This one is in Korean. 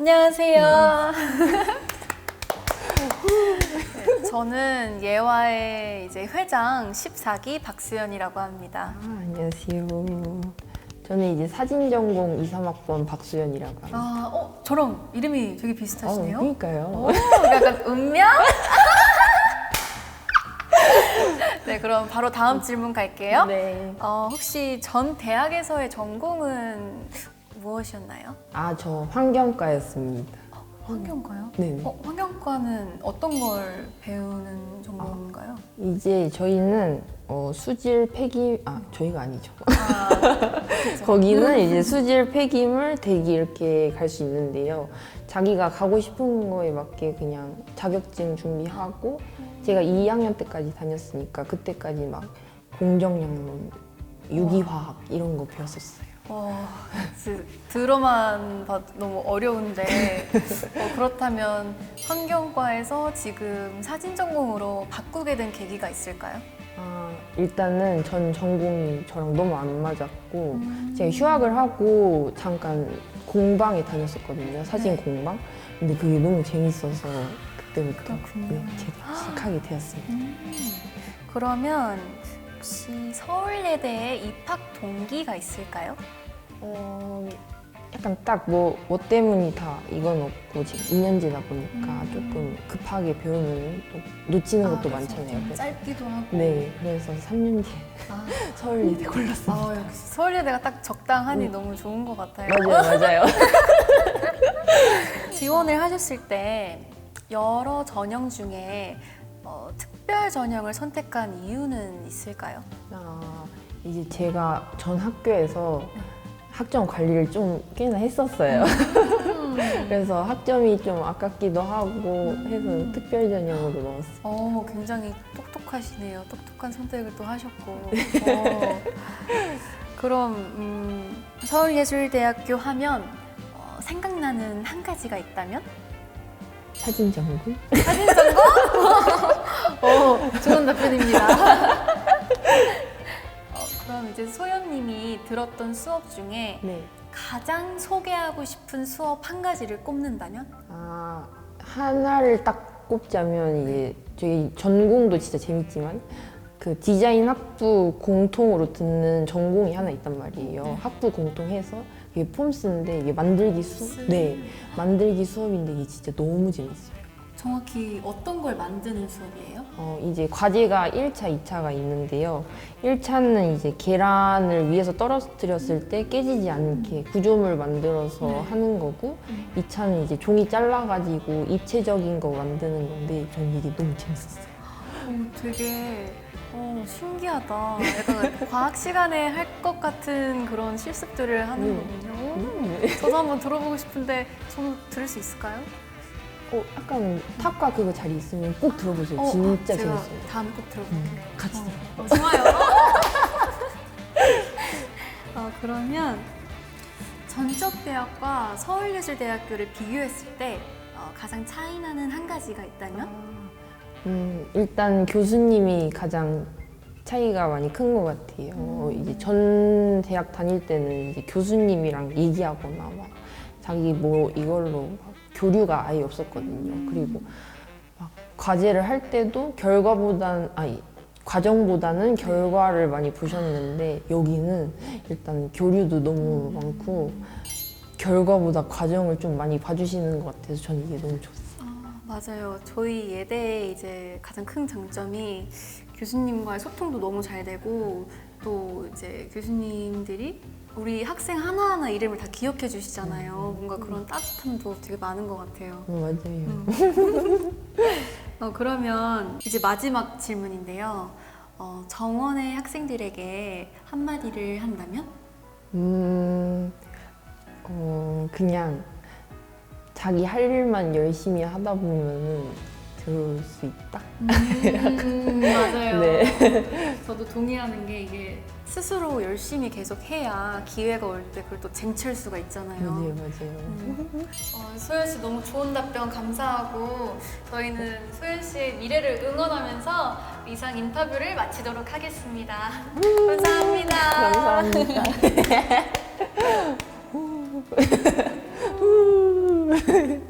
안녕하세요. 네, 저는 예화의 이제 회장 14기 박수연이라고 합니다. 아, 안녕하세요. 저는 이제 사진 전공 2, 3학번 박수연이라고 합니다. 아, 어, 저랑 이름이 되게 어, 비슷하시네요. 그러니까요. 오, 약간 운명? 네, 그럼 바로 다음 질문 갈게요. 네. 어, 혹시 전 대학에서의 전공은 무엇이었나요? 아, 저 환경과였습니다. 환경과요? 네. 어, 환경과는 어떤 걸 배우는 전공인가요? 이제 저희는 어, 수질 폐기 아 저희가 아니죠. 아, 그죠. 거기는 이제 수질 폐기물 대기 이렇게 갈 수 있는데요. 자기가 가고 싶은 거에 맞게 그냥 자격증 준비하고 제가 2학년 때까지 다녔으니까 그때까지 막 공정영론, 유기화학 이런 거 배웠었어요. 와, 지- 들어만 봐도 너무 어려운데 어, 그렇다면 환경과에서 지금 사진 전공으로 바꾸게 된 계기가 있을까요? 아, 일단은 전 전공이 저랑 너무 안 맞았고 음. 제가 휴학을 하고 잠깐 공방에 다녔었거든요. 사진 네. 공방. 근데 그게 너무 재밌어서 그때부터 그렇군요. 네, 제가 시작하게 되었습니다. 음. 그러면 혹시 서울예대에 입학 동기가 있을까요? 어, 약간 딱 뭐 뭐 때문이 다 이건 없고 지금 2년제다 보니까 음. 조금 급하게 배우면 또 놓치는 것도 아, 많잖아요. 좀 그래서 짧기도 하고. 네, 그래서 3년 뒤에 아, 서울예대 골랐습니다. 아, 역시 서울예대가 딱 적당하니 음. 너무 좋은 것 같아요. 맞아요, 맞아요. 지원을 하셨을 때 여러 전형 중에 어, 특별 전형을 선택한 이유는 있을까요? 아, 이제 제가 전 학교에서 학점 관리를 좀 꽤나 했었어요. 그래서 학점이 좀 아깝기도 하고 해서 특별 전형으로 넣었어요. 어, 굉장히 똑똑하시네요. 똑똑한 선택을 또 하셨고. 어. 그럼 음, 서울예술대학교 하면 어, 생각나는 한 가지가 있다면? 사진 전공? 사진 전공? 어, 좋은 답변입니다. 어, 그럼 이제 소연님이 들었던 수업 중에 네. 가장 소개하고 싶은 수업 한 가지를 꼽는다면? 아, 하나를 딱 꼽자면 이제 저희 전공도 진짜 재밌지만 그 디자인 학부 공통으로 듣는 전공이 하나 있단 말이에요. 학부 공통해서 이게 폼스인데 이게 만들기 수업, 네, 만들기 수업인데 이게 진짜 너무 재밌어요. 정확히 어떤 걸 만드는 수업이에요? 어, 이제 과제가 1차, 2차가 있는데요. 1차는 이제 계란을 위에서 떨어뜨렸을 때 깨지지 않게 구조물 만들어서 네. 하는 거고, 음. 2차는 이제 종이 잘라가지고 입체적인 거 만드는 건데, 전 이게 너무 재밌었어요. 어, 되게 어, 신기하다. 약간 과학 시간에 할 것 같은 그런 실습들을 하는 음. 거군요. 저도 한번 들어보고 싶은데 저도 들을 수 있을까요? 어, 약간 탑과 그거 자리 있으면 꼭 들어보세요. 어, 진짜 제가 재밌어요. 다음에 꼭 들어볼게요. 음, 같이 어, 들어요. 어, 좋아요. 어, 그러면 전적대학과 서울예술대학교를 비교했을 때 어, 가장 차이나는 한 가지가 있다면? 음, 일단 교수님이 가장 차이가 많이 큰 것 같아요. 어, 이제 전 대학 다닐 때는 이제 교수님이랑 얘기하거나 막 자기 뭐 이걸로 막 교류가 아예 없었거든요. 그리고 막 과제를 할 때도 결과보단 아니 과정보다는 결과를 많이 보셨는데 여기는 일단 교류도 너무 많고 결과보다 과정을 좀 많이 봐주시는 것 같아서 저는 이게 너무 좋았어요. 아, 맞아요. 저희 예대의 이제 가장 큰 장점이 교수님과의 소통도 너무 잘 되고 또 이제 교수님들이 우리 학생 하나하나 이름을 다 기억해 주시잖아요. 뭔가 그런 따뜻함도 되게 많은 것 같아요. 어, 맞아요. 어, 그러면 이제 마지막 질문인데요. 어, 정원의 학생들에게 한마디를 한다면? 음, 어, 그냥 자기 할 일만 열심히 하다 보면은 들어올 수 있다. 음, 맞아요. 네. 저도 동의하는 게 이게 스스로 열심히 계속 해야 기회가 올 때 그걸 또 쟁취할 수가 있잖아요. 맞아요, 맞아요. 음. 어, 소연 씨 너무 좋은 답변 감사하고 저희는 소연 씨의 미래를 응원하면서 이상 인터뷰를 마치도록 하겠습니다. 감사합니다. 감사합니다.